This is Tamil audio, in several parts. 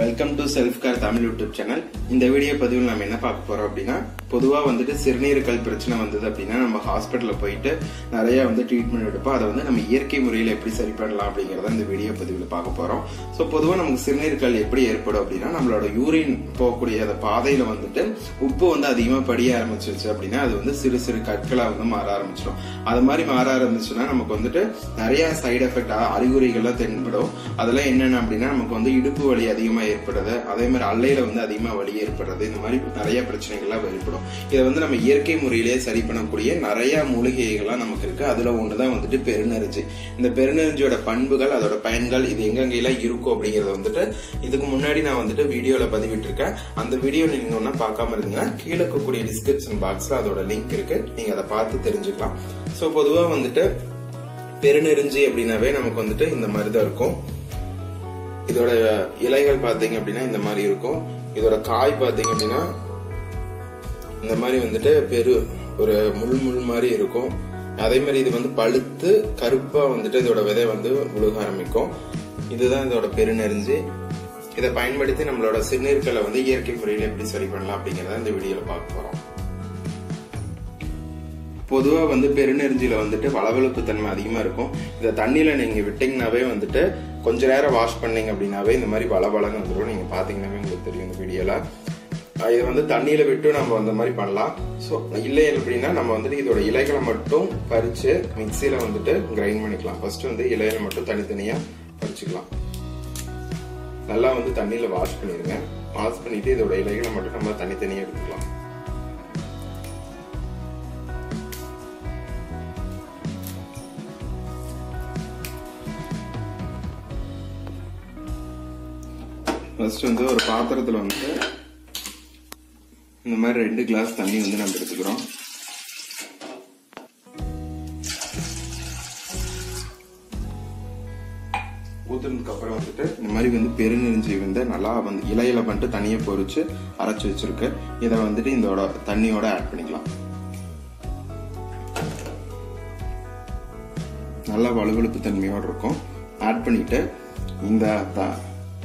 Welcome to self care Tamil YouTube channel இந்த வீடியோ பதிவில் நம்ம என்ன பார்க்க போறோம் அப்படின்னா பொதுவாக வந்துட்டு சிறுநீரகல் பிரச்சனை வந்தது அப்படின்னா நம்ம ஹாஸ்பிட்டலில் போயிட்டு நிறைய வந்து ட்ரீட்மெண்ட் எடுப்போம். அதை வந்து நம்ம இயற்கை முறையில் எப்படி சரி பண்ணலாம் அப்படிங்கிறத இந்த வீடியோ பதிவில் பார்க்க போறோம். ஸோ பொதுவாக நமக்கு சிறுநீரகல் எப்படி ஏற்படும் அப்படின்னா நம்மளோட யூரின் போகக்கூடிய அந்த பாதையில் வந்துட்டு உப்பு வந்து அதிகமாக படிய ஆரம்பிச்சிருச்சு அப்படின்னா அது வந்து சிறு சிறு கற்களாக வந்து மாற ஆரம்பிச்சிடும். அது மாதிரி மாற ஆரம்பிச்சுன்னா நமக்கு வந்துட்டு நிறைய சைடு எஃபெக்ட் அறிகுறிகள்லாம் தென்படும். அதெல்லாம் என்னென்ன அப்படின்னா நமக்கு வந்து இடுப்பு வலி அதிகமாக அதிகமாக ஏற்படுறது அதே மாதிரி அல்லையில் வந்து அதிகமாக வலி ஏற்படுறது. இந்த மாதிரி நிறைய பிரச்சனைகள்லாம் ஏற்படும். இதை வந்து நம்ம இயற்கை முறையிலேயே சரி பண்ணக்கூடிய நிறைய மூலிகைகள்லாம் நமக்கு இருக்குது அதில் ஒன்று தான் வந்துட்டு பெருநெறிஞ்சி இந்த பெருநெறிஞ்சியோட பண்புகள் அதோட பயன்கள் இது எங்கெங்கெல்லாம் இருக்கும் அப்படிங்கிறத வந்துட்டு இதுக்கு முன்னாடி நான் வந்துட்டு வீடியோவில் பதிவிட்டிருக்கேன். அந்த வீடியோ நீங்கள் ஒன்னும் பார்க்காம இருந்தீங்கன்னா கீழே இருக்கக்கூடிய டிஸ்கிரிப்ஷன் பாக்ஸில் அதோட லிங்க் இருக்குது நீங்கள் அதை பார்த்து தெரிஞ்சுக்கலாம். ஸோ பொதுவாக வந்துட்டு பெருநெறிஞ்சி அப்படின்னாவே நமக்கு வந்துட்டு இந்த மாதிரி தான் இருக்கும். இதோட இலைகள் பாத்தீங்க அப்படின்னா இந்த மாதிரி இருக்கும். இதோட காய் பாத்தீங்க அப்படின்னா இந்த மாதிரி வந்துட்டு பெரு ஒரு முள் முள் மாதிரி இருக்கும். அதே மாதிரி இது வந்து பழுத்து கருப்பா வந்துட்டு இதோட விதை வந்து உழுக ஆரம்பிக்கும். இதுதான் இதோட பெருநெறிஞ்சு. இதை பயன்படுத்தி நம்மளோட சிறுநீர்களை வந்து இயற்கை முறையில் எப்படி சரி பண்ணலாம் அப்படிங்கறத இந்த வீடியோல பார்க்க போறோம். பொதுவாக வந்து பெருநெருஞ்சியில் வந்துட்டு வளவெழுப்பு தன்மை அதிகமாக இருக்கும். இதை தண்ணியில் நீங்கள் விட்டிங்கனாவே வந்துட்டு கொஞ்ச நேரம் வாஷ் பண்ணீங்க அப்படின்னாவே இந்த மாதிரி வளவளன்னு வந்துடும் நீங்கள் பாத்தீங்கன்னாவே உங்களுக்கு தெரியும் இந்த வீடியோவில் இதை வந்து தண்ணியில் விட்டு நம்ம அந்த மாதிரி பண்ணலாம். ஸோ இல்லை அப்படின்னா நம்ம வந்துட்டு இதோட இலைகளை மட்டும் பறித்து மிக்சியில் வந்துட்டு கிரைண்ட் பண்ணிக்கலாம். ஃபர்ஸ்ட் வந்து இலையில மட்டும் தனித்தனியாக பறிச்சுக்கலாம். நல்லா வந்து தண்ணியில் வாஷ் பண்ணிருங்க வாஷ் பண்ணிட்டு இதோட இலைகளை மட்டும் நம்ம தனித்தனியாக எடுத்துக்கலாம். ஃபர்ஸ்ட் வந்து ஒரு பாத்திரத்தில் வந்து இந்த மாதிரி ரெண்டு கிளாஸ் தண்ணி வந்து நம்ம எடுத்துக்கிறோம். ஊத்துனதுக்கு அப்புறம் வந்துட்டு இந்த மாதிரி வந்து பெருநெறிஞ்சி வந்து நல்லா வந்து இலையில பண்ணிட்டு தண்ணியை பொறிச்சு அரைச்சி வச்சிருக்கு. இதை வந்துட்டு இதோட தண்ணியோட ஆட் பண்ணிக்கலாம். நல்லா வலுவழுப்பு தன்மையோட இருக்கும். ஆட் பண்ணிட்டு இந்த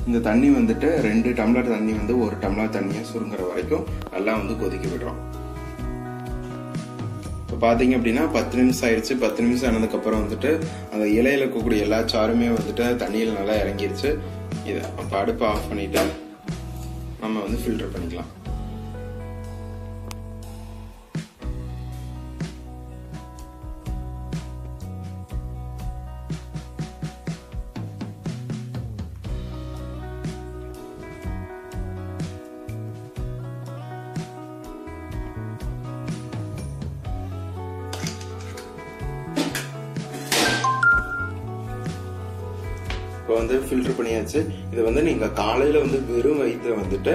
இந்த தண்ணி வந்துட்டு ரெண்டு டம்ளர் தண்ணி வந்து ஒரு டம்ளர் தண்ணியை சுருங்குற வரைக்கும் நல்லா வந்து கொதிக்க விடுறோம். இப்போ பார்த்தீங்க அப்படின்னா பத்து நிமிஷம் ஆயிடுச்சு. பத்து நிமிஷம் ஆனதுக்கப்புறம் வந்துட்டு அந்த இலையில் இருக்கக்கூடிய எல்லா சாருமே வந்துட்டு தண்ணியில் நல்லா இறங்கிருச்சு. இதை அப்போ அடுப்பை ஆஃப் பண்ணிவிட்டு நம்ம வந்து ஃபில்டர் பண்ணிக்கலாம். இப்போ வந்து ஃபில்டர் பண்ணியாச்சு. இது வந்து நீங்கள் காலையில் வந்து வெறும் வயிற்று வந்துட்டு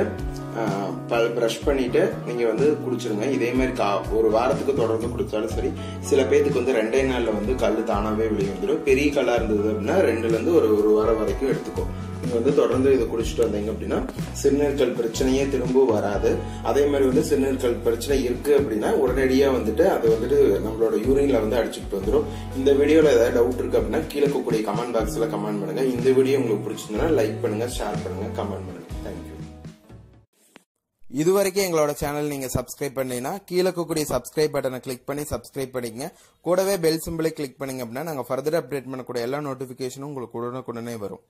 ப்ரஷ் பண்ணிட்டு நீங்க வந்து குடிச்சிருங்க. இதே மாதிரி கா ஒரு வாரத்துக்கு தொடர்ந்து குடிச்சாலும் சரி சில பேத்துக்கு வந்து ரெண்டே நாள்ல வந்து கல் தானாவே வெளியே வந்துடும் பெரிய கல்லா இருந்தது அப்படின்னா ரெண்டுல இருந்து ஒரு ஒரு வாரம் வரைக்கும் எடுத்துக்கும். நீங்க வந்து தொடர்ந்து இதை குடிச்சிட்டு வந்தீங்க அப்படின்னா சிறுநீர்கள் பிரச்சனையே திரும்ப வராது. அதே மாதிரி வந்து சிறுநீர்கள் பிரச்சனை இருக்கு அப்படின்னா உடனடியா வந்துட்டு அதை வந்துட்டு நம்மளோட யூரின்ல வந்து அடிச்சுட்டு வந்துடும் இந்த வீடியோல ஏதாவது டவுட் இருக்கு அப்படின்னா கீழே இருக்கக்கூடிய கமெண்ட் பாக்ஸ்ல கமெண்ட் பண்ணுங்க. இந்த வீடியோ உங்களுக்கு பிடிச்சிருந்தா லைக் பண்ணுங்க ஷேர் பண்ணுங்க கமெண்ட் பண்ணுங்க. தேங்க்யூ இதுவரைக்கும் எங்களோட சேனல் நீங்க சப்ஸ்கிரைப் பண்ணீங்கன்னா கீழே இருக்கக்கூடிய சப்ஸ்கிரைப் பட்டனை கிளிக் பண்ணி சப்ஸ்கிரைப் பண்ணிக்கங்க. கூடவே பெல் சிம்பிளை கிளிக் பண்ணீங்க அப்படின்னா நாங்கள் ஃபர்தர் அப்டேட் பண்ணக்கூடிய எல்லா நோட்டிபிகேஷனும் உங்களுக்கு உடனுக்குடனே வரும்.